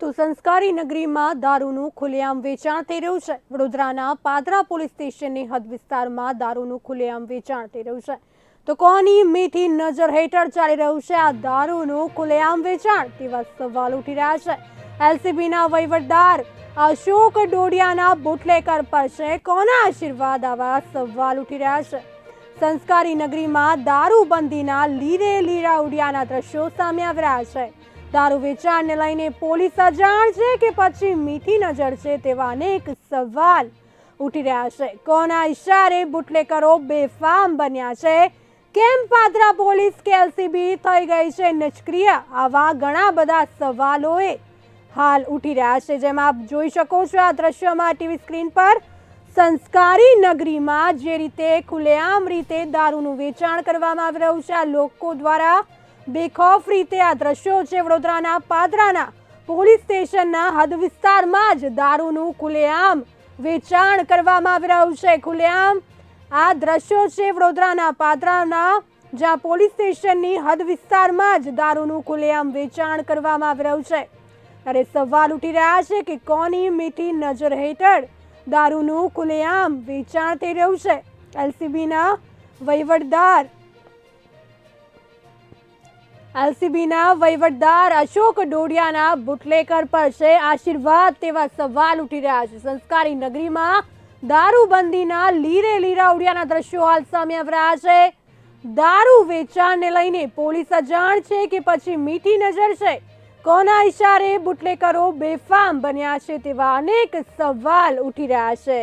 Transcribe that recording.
તો સંસ્કારી નગરીમાં દારૂનું ખુલ્લેઆમ વેચાણ થઈ રહ્યું છે. વડોદરાના પાદરા પોલીસ સ્ટેશનની હદ વિસ્તારમાં દારૂનું ખુલ્લેઆમ વેચાણ થઈ રહ્યું છે. તો કોની મીઠી નજર હેઠળ ચાલી રહ્યું છે આ દારૂનું ખુલ્લેઆમ વેચાણ? તેવા સવાલ ઉઠી રહ્યા છે. એલસીબીના વહીવટદાર અશોક ડોડિયાના બુટલેકર પર છે. કોના આશીર્વાદ? આવા સવાલ ઉઠી રહ્યા છે. સંસ્કારી નગરીમાં દારૂબંધીના લીરે લીરા ઉડિયાના દ્રશ્યો સામે આવી રહ્યા છે. દારૂ વેચાણને લઈને પોલીસ અજાણ છે કે પછી મીઠી નજર છે તેવા અનેક સવાલ ઉઠી રહ્યા છે. કોના ઈશારે બુટલેકરો બેફામ બન્યા છે? કેમ પાદરા પોલીસ કે એલસીબી થઈ ગઈ છે નિષ્ક્રિય? આવા ઘણા બધા સવાલોએ હાલ ઉઠી રહ્યા છે. જેમ આપ જોઈ શકો છો આ દ્રશ્યમાં ટીવી સ્ક્રીન પર સંસ્કારી નગરીમાં જે રીતે ખુલ્લેઆમ રીતે દારૂનું વેચાણ કરવામાં આવી રહ્યું છે, આ લોકો દ્વારા બેખોફ રીતે આ દ્રશ્યો છે વડોદરાના પાદરાના પોલીસ સ્ટેશનના હદ વિસ્તારમાં જ દારૂનું ખુલ્લેઆમ વેચાણ કરવામાં આવી રહ્યું છે. ખુલ્લેઆમ આ દ્રશ્યો છે વડોદરાના પાદરાના, જ્યાં પોલીસ સ્ટેશનની હદ વિસ્તારમાં જ દારૂનું ખુલ્લેઆમ વેચાણ કરવામાં આવી રહ્યું છે. ત્યારે સવાલ ઉઠી રહ્યા છે કે કોની મીઠી નજર હેઠળ દારૂનું ખુલ્લેઆમ વેચાણ થઈ રહ્યું છે? એલસીબીના વહીવટદાર એલસીબીના વહીવટદાર અશોક ડોડિયાના બુટલેકર પર છે આશીર્વાદ તેવા સવાલ ઉઠી રહ્યા છે. સંસ્કારી નગરીમાં દારૂબંધીના લીરે લીરા ઉડિયાના દ્રશ્યો હાલ સામે રહ્યા છે. દારૂ વેચાણને લઈને પોલીસ અજાણ છે કે પછી મીઠી નજર છે? કોના ઈશારે બુટલેકરો બેફામ બન્યા છે તેવા અનેક સવાલ ઉઠી રહ્યા છે.